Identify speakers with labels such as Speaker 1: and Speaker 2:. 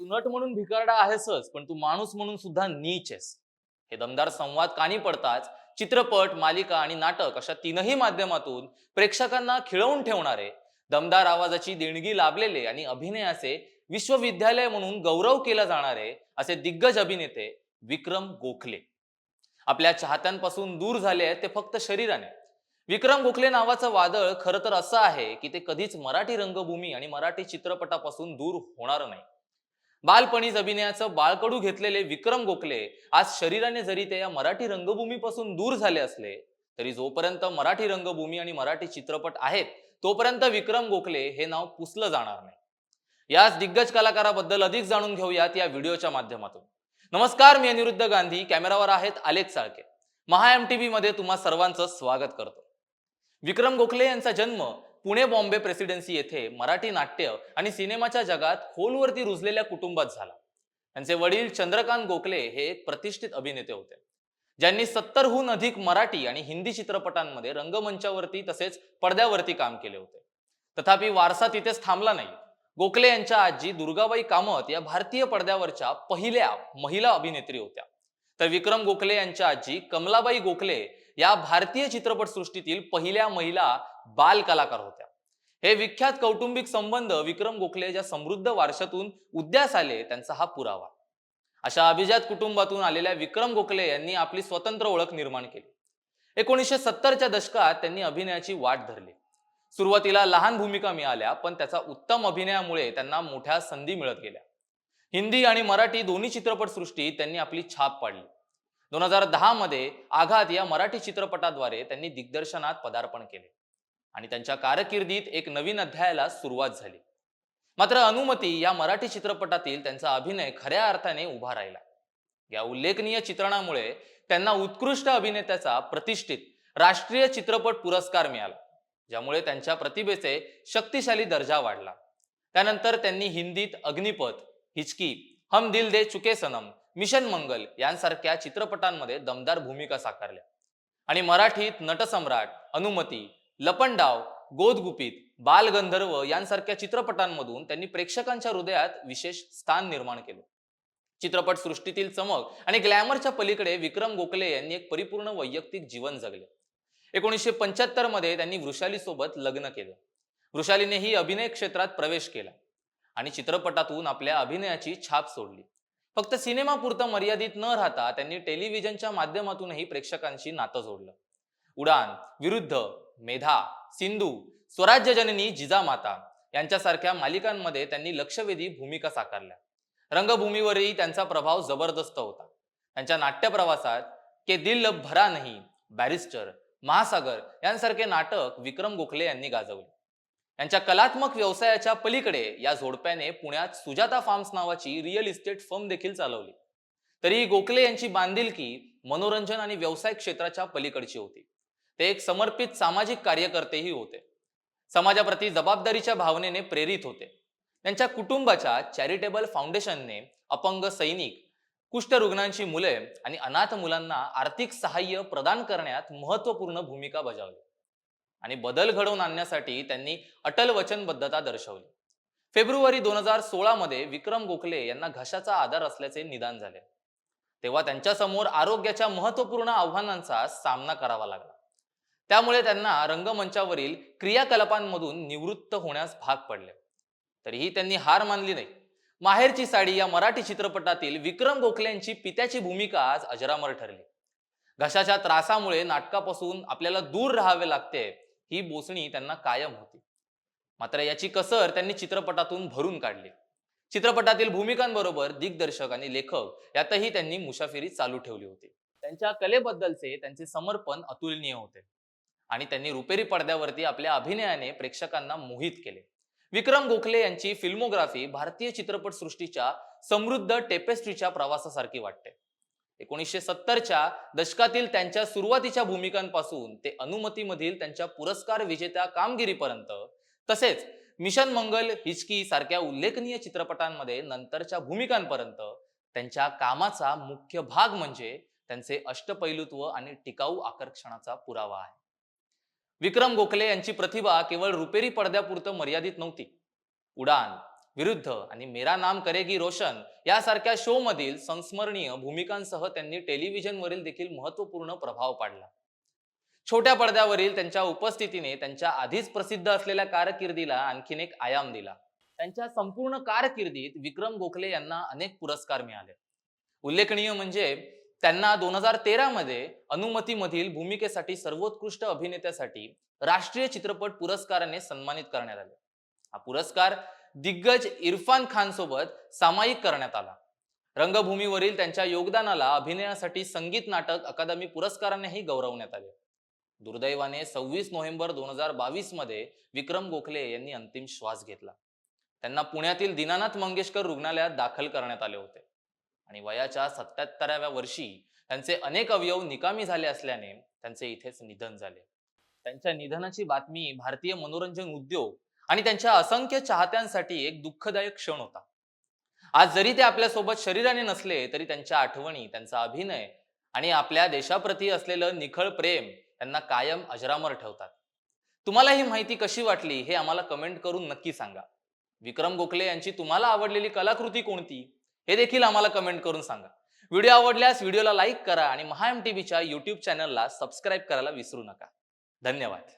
Speaker 1: तू nut म्हणून भिकारडा आहेसच पण तू माणूस म्हणून सुद्धा नीच आहेस. हे दमदार संवाद कानी पडताच चित्रपट मालिका आणि नाटक अशा तीनही माध्यमातून प्रेक्षकांना खिळवून ठेवणारे दमदार आवाजाची देणगी लाभलेले आणि अभिनयाचे विश्वविद्यालय म्हणून गौरव केला जाणारे असे दिग्गज अभिनेते विक्रम गोखले. आपल्या चाहत्यांपासून दूर झाले आहेत ते फक्त शरीराने. विक्रम गोखले नावाचं वादळ खरं तर असं आहे की ते कधीच मराठी रंगभूमी आणि मराठी चित्रपटापासून दूर होणार नाही. बालपणीच अभिनयाचं बाळकडू घेतलेले विक्रम गोखले आज शरीराने जरी ते या मराठी रंगभूमीपासून दूर झाले असले तरी जोपर्यंत मराठी रंगभूमी आणि मराठी चित्रपट आहेत तोपर्यंत विक्रम गोखले हे नाव पुसलं जाणार नाही. याच दिग्गज कलाकाराबद्दल अधिक जाणून घेऊयात या व्हिडिओच्या माध्यमातून. नमस्कार मी अनिरुद्ध गांधी. कॅमेरावर आहेत आलेख साळके. महा एम टी मध्ये तुम्हा सर्वांचं स्वागत करतो. विक्रम गोखले यांचा जन्म पुणे बॉम्बे प्रेसिडेन्सी येथे मराठी नाट्य आणि सिनेमाच्या जगात खोलवरती रुजलेल्या कुटुंबात झाला. त्यांचे वडील चंद्रकांत गोखले हे एक प्रतिष्ठित अभिनेते होते. ज्यांनी सत्तरहून अधिक मराठी आणि हिंदी चित्रपटांमध्ये रंगमंचावरती तसेच पडद्यावरती काम केले होते. तथापि वारसा तिथेच थांबला नाही. गोखले यांच्या आजी दुर्गाबाई कामत या भारतीय पडद्यावरच्या पहिल्या महिला अभिनेत्री होत्या. तर विक्रम गोखले यांच्या आजी कमलाबाई गोखले या भारतीय चित्रपटसृष्टीतील पहिल्या महिला बाल कलाकार होत्या. हे विख्यात कौटुंबिक संबंध विक्रम गोखले ज्या समृद्ध वारशातून उद्यास आले त्यांचा हा पुरावा. अशा अभिजात कुटुंबातून आलेल्या विक्रम गोखले यांनी आपली स्वतंत्र ओळख निर्माण केली. एकोणीसशे सत्तरच्या दशकात त्यांनी अभिनयाची वाट धरली. सुरुवातीला लहान भूमिका मिळाल्या पण त्याचा उत्तम अभिनयामुळे त्यांना मोठ्या संधी मिळत गेल्या. हिंदी आणि मराठी दोन्ही चित्रपटसृष्टीत त्यांनी आपली छाप पाडली. दोन हजार दहा मध्ये आघात या मराठी चित्रपटाद्वारे त्यांनी दिग्दर्शनात पदार्पण केले. आणि त्यांच्या कारकिर्दीत एक नवीन अध्यायाला सुरुवात झाली. मात्र अनुमती या मराठी चित्रपटातील त्यांचा अभिनय खऱ्या अर्थाने उभा राहिला. या उल्लेखनीय चित्रणामुळे त्यांना उत्कृष्ट अभिनेत्याचा प्रतिष्ठित राष्ट्रीय चित्रपट पुरस्कार मिळाला ज्यामुळे त्यांच्या प्रतिभेचे शक्तिशाली दर्जा वाढला. त्यानंतर त्यांनी हिंदीत अग्निपथ हिचकी हम दिल दे चुके सनम मिशन मंगल यांसारख्या चित्रपटांमध्ये दमदार भूमिका साकारल्या. आणि मराठीत नटसम्राट अनुमती लपंडाव गोदगुपित बालगंधर्व यांसारख्या चित्रपटांमधून त्यांनी प्रेक्षकांच्या हृदयात विशेष स्थान निर्माण केले. चित्रपट सृष्टीतील चमक आणि ग्लॅमरच्या पलीकडे विक्रम गोखले यांनी एक परिपूर्ण वैयक्तिक जीवन जगले. एकोणीसशे पंच्याहत्तरमध्ये त्यांनी वृषाली सोबत लग्न केलं. वृषालीनेही अभिनय क्षेत्रात प्रवेश केला आणि चित्रपटातून आपल्या अभिनयाची छाप सोडली. फक्त सिनेमापुरतं मर्यादित न राहता त्यांनी टेलिव्हिजनच्या माध्यमातूनही प्रेक्षकांशी नातं जोडलं. उडान विरुद्ध मेधा सिंधू स्वराज्य जननी जिजामाता यांच्यासारख्या मालिकांमध्ये त्यांनी लक्षवेधी भूमिका साकारल्या. रंगभूमीवरही त्यांचा प्रभाव जबरदस्त होता. त्यांच्या नाट्य प्रवासात के दिल भरा नाही बॅरिस्टर महासागर यांसारखे नाटक विक्रम गोखले यांनी गाजवले. यांच्या कलात्मक व्यवसायाच्या पलीकडे या झोडप्याने पुण्यात सुजाता फार्म्स नावाची रिअल इस्टेट फर्म देखील चालवली. तरीही गोखले यांची बांधिलकी मनोरंजन आणि व्यवसाय क्षेत्राच्या पलीकडची होती. ते एक समर्पित सामाजिक कार्यकर्तेही होते. समाजाप्रती जबाबदारीच्या भावनेने प्रेरित होते. त्यांच्या कुटुंबाच्या चॅरिटेबल फाउंडेशनने अपंग सैनिक कुष्ठरुग्णांची मुले आणि अनाथ मुलांना आर्थिक सहाय्य प्रदान करण्यात महत्त्वपूर्ण भूमिका बजावली. आणि बदल घडवून आणण्यासाठी त्यांनी अटल वचनबद्धता दर्शवली. फेब्रुवारी दोन हजार सोळा मध्ये विक्रम गोखले यांना घशाचा आधार असल्याचे निदान झाले. तेव्हा त्यांच्यासमोर आरोग्याच्या महत्त्वपूर्ण आव्हानांचा सामना करावा लागला. त्यामुळे त्यांना रंगमंचावरील क्रियाकलापांमधून निवृत्त होण्यास भाग पडले. तरीही त्यांनी हार मानली नाही. माहेरची साडी या मराठी चित्रपटातील विक्रम गोखल्यांची पित्याची भूमिका आज अजरामर ठरली. घशाच्या त्रासामुळे नाटकापासून आपल्याला दूर राहावे लागते ही बोचणी त्यांना कायम होती. मात्र याची कसर त्यांनी चित्रपटातून भरून काढली. चित्रपटातील भूमिकांबरोबर दिग्दर्शक आणि लेखक यातही त्यांनी मुसाफिरी चालू ठेवली होती. त्यांच्या कलेबद्दलचे त्यांचे समर्पण अतुलनीय होते. आणि त्यांनी रुपेरी पडद्यावरती आपल्या अभिनयाने प्रेक्षकांना मोहित केले. विक्रम गोखले यांची फिल्मोग्राफी भारतीय चित्रपट सृष्टीच्या समृद्ध टेपेस्ट्रीच्या प्रवासासारखी वाटते. एकोणीसशे सत्तरच्या दशकातील त्यांच्या सुरुवातीच्या भूमिकांपासून ते अनुमतीमधील त्यांच्या पुरस्कार विजेत्या कामगिरीपर्यंत तसेच मिशन मंगल हिचकी सारख्या उल्लेखनीय चित्रपटांमध्ये नंतरच्या भूमिकांपर्यंत त्यांच्या कामाचा मुख्य भाग म्हणजे त्यांचे अष्टपैलुत्व आणि टिकाऊ आकर्षणाचा पुरावा आहे. विक्रम गोखले यांची प्रतिभा केवळ रुपेरी पडद्यापुरतं मर्यादित नव्हती. उडान विरुद्ध आणि मेरा नाम करेगी रोशन यासारख्या शो मधील संस्मरणीय भूमिकांसह त्यांनी टेलिव्हिजनवरील देखील महत्त्वपूर्ण प्रभाव पाडला. छोट्या पडद्यावरील त्यांच्या उपस्थितीने त्यांच्या आधीच प्रसिद्ध असलेल्या कारकिर्दीला आणखीन एक आयाम दिला. त्यांच्या संपूर्ण कारकिर्दीत विक्रम गोखले यांना अनेक पुरस्कार मिळाले. उल्लेखनीय म्हणजे त्यांना दोन हजार तेरा मध्ये अनुमतीमधील भूमिकेसाठी सर्वोत्कृष्ट अभिनेत्यासाठी राष्ट्रीय चित्रपट पुरस्काराने सन्मानित करण्यात आले. हा पुरस्कार दिग्गज इरफान खान सोबत सामायिक करण्यात आला. रंगभूमीवरील त्यांच्या योगदानाला अभिनयासाठी संगीत नाटक अकादमी पुरस्कारानेही गौरवण्यात आले. दुर्दैवाने सव्वीस नोव्हेंबर दोन हजार बावीसमध्ये विक्रम गोखले यांनी अंतिम श्वास घेतला. त्यांना पुण्यातील दीनानाथ मंगेशकर रुग्णालयात दाखल करण्यात आले होते. आणि वयाच्या सत्याहत्तराव्या वर्षी त्यांचे अनेक अवयव निकामी झाले असल्याने त्यांचे इथेच निधन झाले. त्यांच्या निधनाची बातमी भारतीय मनोरंजन उद्योग आणि त्यांच्या असंख्य चाहत्यांसाठी एक दुःखदायक क्षण होता. आज जरी ते आपल्यासोबत शरीराने नसले तरी त्यांच्या आठवणी त्यांचा अभिनय आणि आपल्या देशाप्रती असलेलं निखळ प्रेम त्यांना कायम अजरामर ठेवतात. तुम्हाला ही माहिती कशी वाटली हे आम्हाला कमेंट करून नक्की सांगा. विक्रम गोखले यांची तुम्हाला आवडलेली कलाकृती कोणती? हे देखील आम्हाला कमेंट करून सांगा. व्हिडिओ आवडल्यास व्हिडिओला लाईक करा आणि महाएम टीव्हीच्या युट्यूब चॅनलला सबस्क्राईब करायला विसरू नका. धन्यवाद.